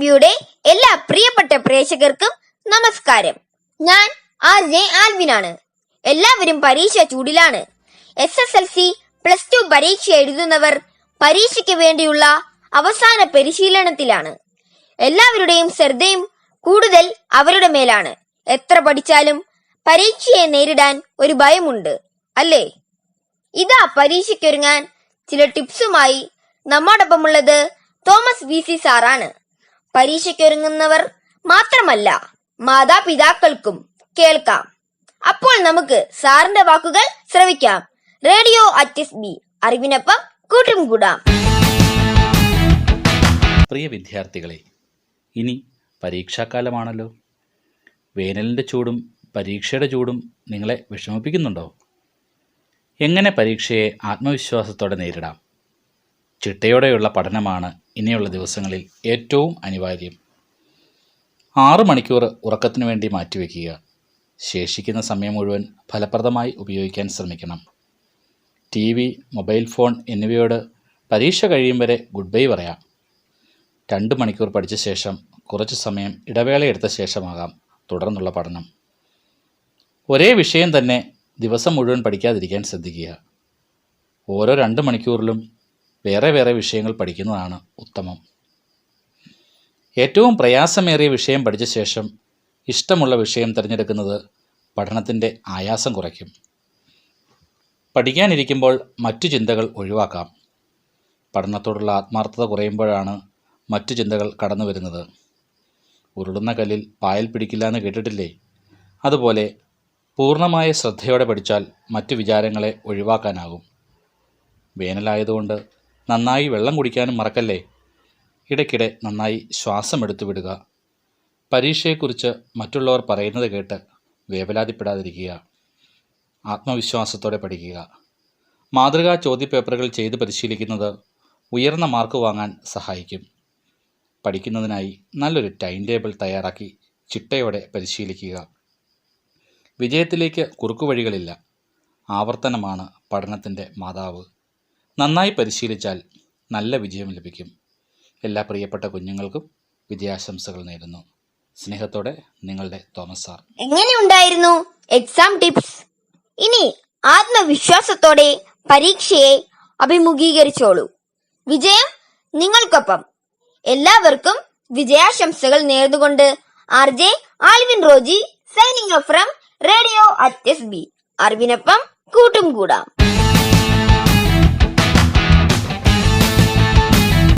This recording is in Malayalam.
ബിയുടെ എല്ലാ പ്രിയപ്പെട്ട പ്രേക്ഷകർക്കും നമസ്കാരം. ഞാൻ ആർ ജെ ആൽവിനാണ്. എല്ലാവരും പരീക്ഷ ചൂടിലാണ്. S S L C plus two പരീക്ഷ എഴുതുന്നവർ പരീക്ഷയ്ക്ക് വേണ്ടിയുള്ള അവസാന പരിശീലനത്തിലാണ്. എല്ലാവരുടെയും ശ്രദ്ധയും കൂടുതൽ അവരുടെ മേലാണ്. എത്ര പഠിച്ചാലും പരീക്ഷയെ നേരിടാൻ ഒരു ഭയമുണ്ട് അല്ലേ? ഇതാ പരീക്ഷയ്ക്കൊരുങ്ങാൻ ചില ടിപ്സുമായി നമ്മോടൊപ്പമുള്ളത് തോമസ് വി സി സാറാണ്. പരീക്ഷയ്ക്കൊരുങ്ങുന്നവർ മാത്രമല്ല മാതാപിതാക്കൾക്കും കേൾക്കാം. അപ്പോൾ നമുക്ക് സാറിന്റെ വാക്കുകൾ ശ്രവിക്കാം. Radio at S B. അറിവിനൊപ്പം കൂട്ടും കൂടാം പ്രിയ വിദ്യാർത്ഥികളെ ഇനി പരീക്ഷാക്കാലമാണല്ലോ വേനലിന്റെ ചൂടും പരീക്ഷയുടെ ചൂടും നിങ്ങളെ വിഷമിപ്പിക്കുന്നുണ്ടോ? എങ്ങനെ പരീക്ഷയെ ആത്മവിശ്വാസത്തോടെ നേരിടാം? ചിട്ടയോടെയുള്ള പഠനമാണ് ഇനിയുള്ള ദിവസങ്ങളിൽ ഏറ്റവും അനിവാര്യം ആറ് മണിക്കൂർ ഉറക്കത്തിനു വേണ്ടി മാറ്റിവെക്കുക. ശേഷിക്കുന്ന സമയം മുഴുവൻ ഫലപ്രദമായി ഉപയോഗിക്കാൻ ശ്രമിക്കണം. ടി വി മൊബൈൽ ഫോൺ എന്നിവയോട് പരീക്ഷ കഴിയും വരെ ഗുഡ് ബൈ പറയാം. രണ്ട് മണിക്കൂർ പഠിച്ച ശേഷം കുറച്ച് സമയം ഇടവേള എടുത്ത ശേഷമാകാം തുടർന്നുള്ള പഠനം. ഒരേ വിഷയം തന്നെ ദിവസം മുഴുവൻ പഠിക്കാതിരിക്കാൻ ശ്രദ്ധിക്കുക. ഓരോ രണ്ട് മണിക്കൂറിലും വേറെ വേറെ വിഷയങ്ങൾ പഠിക്കുന്നതാണ് ഉത്തമം. ഏറ്റവും പ്രയാസമേറിയ വിഷയം പഠിച്ച ശേഷം ഇഷ്ടമുള്ള വിഷയം തിരഞ്ഞെടുക്കുന്നത് പഠനത്തിന്റെ ആയാസം കുറയ്ക്കും. പഠിക്കാനിരിക്കുമ്പോൾ മറ്റു ചിന്തകൾ ഒഴിവാക്കാം. പഠനത്തോടുള്ള ആത്മാർത്ഥത കുറയുമ്പോഴാണ് മറ്റു ചിന്തകൾ കടന്നു വരുന്നത്. ഉരുളുന്ന കല്ലിൽ പായൽ പിടിക്കില്ല എന്ന് കേട്ടിട്ടില്ലേ? അതുപോലെ പൂർണമായ ശ്രദ്ധയോടെ പഠിച്ചാൽ മറ്റു വിചാരങ്ങളെ ഒഴിവാക്കാനാകും. വേനലായതുകൊണ്ട് നന്നായി വെള്ളം കുടിക്കാനും മറക്കല്ലേ? ഇടയ്ക്കിടെ നന്നായി ശ്വാസം ശ്വാസമെടുത്തു വിടുക. പരീക്ഷയെക്കുറിച്ച് മറ്റുള്ളവർ പറയുന്നത് കേട്ട് വേവലാതിപ്പെടാതിരിക്കുക. ആത്മവിശ്വാസത്തോടെ പഠിക്കുക. മാതൃകാ ചോദ്യപേപ്പറുകൾ ചെയ്ത് പരിശീലിക്കുന്നത് ഉയർന്ന മാർക്ക് വാങ്ങാൻ സഹായിക്കും. പഠിക്കുന്നതിനായി നല്ലൊരു ടൈം ടേബിൾ തയ്യാറാക്കി ചിട്ടയോടെ പരിശീലിക്കുക. വിജയത്തിലേക്ക് കുറുക്കുവഴികളില്ല. ആവർത്തനമാണ് പഠനത്തിന്റെ മാതാവ്. നന്നായി പരിശീലിച്ചാൽ നല്ല വിജയം ലഭിക്കും. എല്ലാ പ്രിയപ്പെട്ട കുഞ്ഞുങ്ങൾക്കും വിജയാശംസകൾ നേരുന്നു. സ്നേഹത്തോടെ നിങ്ങളുടെ തോമസ് സാർ. എങ്ങനെയുണ്ടായിരുന്നു എക്സാം ടിപ്സ് ഇനി ആത്മവിശ്വാസത്തോടെ പരീക്ഷയെ അഭിമുഖീകരിച്ചോളൂ. വിജയം നിങ്ങൾക്കൊപ്പം. എല്ലാവർക്കും വിജയാശംസകൾ നേർന്നുകൊണ്ട് R J Alvin Roji signing off from radio at S B അറിവിനൊപ്പം കൂട്ടും കൂടാം.